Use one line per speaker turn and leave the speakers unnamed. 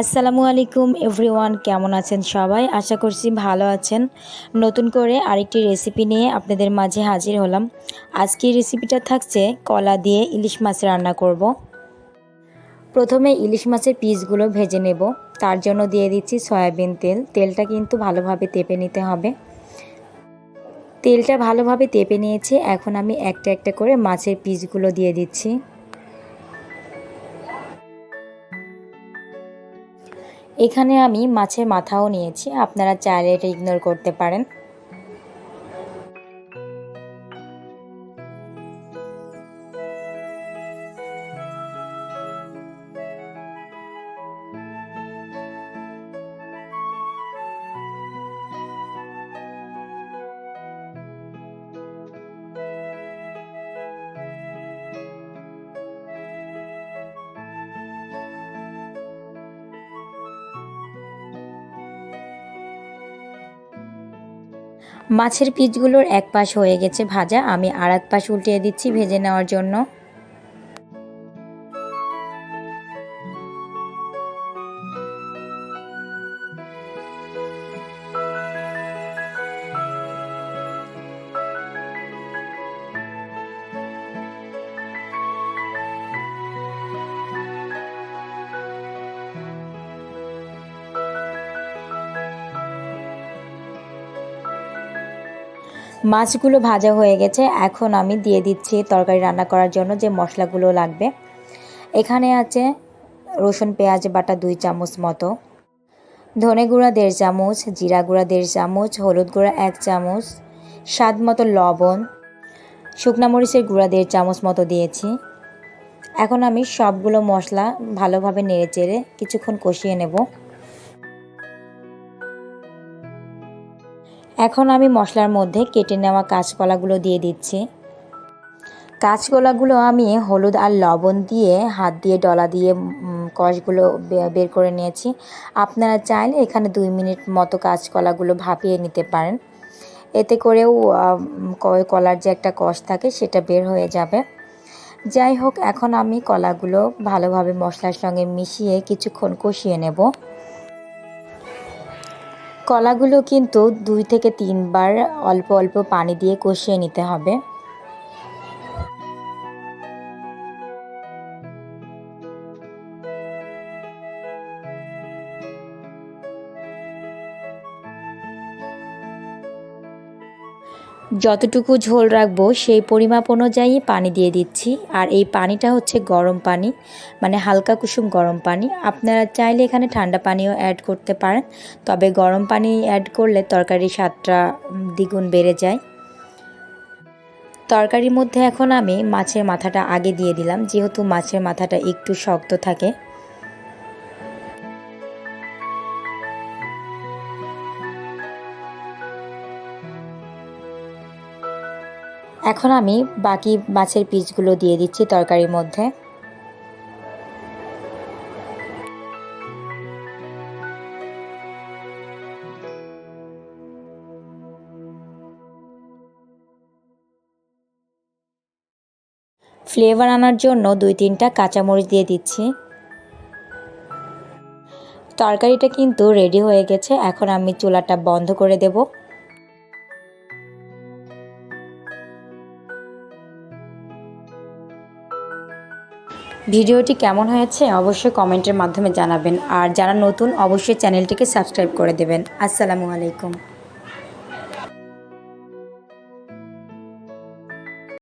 আসসালামু আলাইকুম এভরিওয়ান, কেমন আছেন সবাই? আশা করছি ভালো আছেন। নতুন করে আরেকটি রেসিপি নিয়ে আপনাদের মাঝে হাজির হলাম। আজকের রেসিপিটা থাকছে কলা দিয়ে ইলিশ মাছ রান্না করব। প্রথমে ইলিশ মাছের পিসগুলো ভেজে নেব। তার জন্য দিয়ে দিচ্ছি সয়াবিন তেল। তেলটা কিন্তু ভালোভাবে তেপে নিতে হবে। তেলটা ভালোভাবে তেপে নিয়েছে। এখন আমি একটা একটা করে মাছের পিসগুলো দিয়ে দিচ্ছি। এখানে আমি মাছের মাথাও নিয়েছি আপনারা চাইলে এটা ইগনোর করতে পারেন। মাছের পিচগুলোর এক পাশ হয়ে গেছে ভাজা। আমি আর এক পাশ উল্টিয়ে দিচ্ছি ভেজে নেওয়ার জন্য। মাছগুলো ভাজা হয়ে গেছে। এখন আমি দিয়ে দিচ্ছি তরকারি রান্না করার জন্য যে মশলাগুলো লাগবে। এখানে আছে রসুন, পেঁয়াজ, বাটা, দুই চামচ মতো। ধনে গুঁড়া, দেড় চামচ, জিরা গুঁড়া, দেড় চামচ, হলুদ গুঁড়া, এক চামচ, স্বাদ মতো লবণ, শুকনা মরিচের গুঁড়া, দেড় চামচ মতো দিয়েছি। এখন আমি সবগুলো মশলা ভালোভাবে নেড়ে চেড়ে কিছুক্ষণ কষিয়ে নেব। এখন আমি মশলার মধ্যে কেটে নেওয়া কাঁচকলাগুলো দিয়ে দিচ্ছি। কাঁচকলাগুলো আমি হলুদ আর লবণ দিয়ে, হাত দিয়ে, ডলা দিয়ে কষগুলো বের করে নিয়েছি। আপনারা চাইলে এখানে দুই মিনিট মতো কাঁচকলাগুলো ভাপিয়ে নিতে পারেন। এতে করেও কলার যে একটা কষ থাকে সেটা বের হয়ে যাবে। যাই হোক, এখন আমি কলাগুলো ভালোভাবে মশলার সঙ্গে মিশিয়ে কিছুক্ষণ কষিয়ে নেব। কলাগুলো কিন্তু দুই থেকে তিনবার অল্প অল্প পানি দিয়ে কষিয়ে নিতে হবে। যতটুকু ঝোল রাখব, সেই পরিমাপ অনুযায়ী পানি দিয়ে দিচ্ছি। আর এই পানিটা হচ্ছে গরম পানি মানে হালকা কুসুম গরম পানি। আপনারা চাইলে এখানে ঠান্ডা পানিও অ্যাড করতে পারেন, তবে গরম পানি অ্যাড করলে তরকারির স্বাদটা দ্বিগুণ বেড়ে যায়। তরকারির মধ্যে এখন আমি মাছের মাথাটা আগে দিয়ে দিলাম, যেহেতু মাছের মাথাটা একটু শক্ত থাকে। এখন আমি বাকি মাছের পিসগুলো দিয়ে দিচ্ছি তরকারির মধ্যে। ফ্লেভার আনার জন্য দুই তিনটা কাঁচামরিচ দিয়ে দিচ্ছি। তরকারিটা কিন্তু রেডি হয়ে গেছে। এখন আমি চুলাটা বন্ধ করে দেবো। ভিডিওটি কেমন হয়েছে অবশ্যই কমেন্টের মাধ্যমে জানাবেন। আর যারা নতুন, অবশ্যই চ্যানেলটিকে সাবস্ক্রাইব করে দেবেন। আসসালামু আলাইকুম।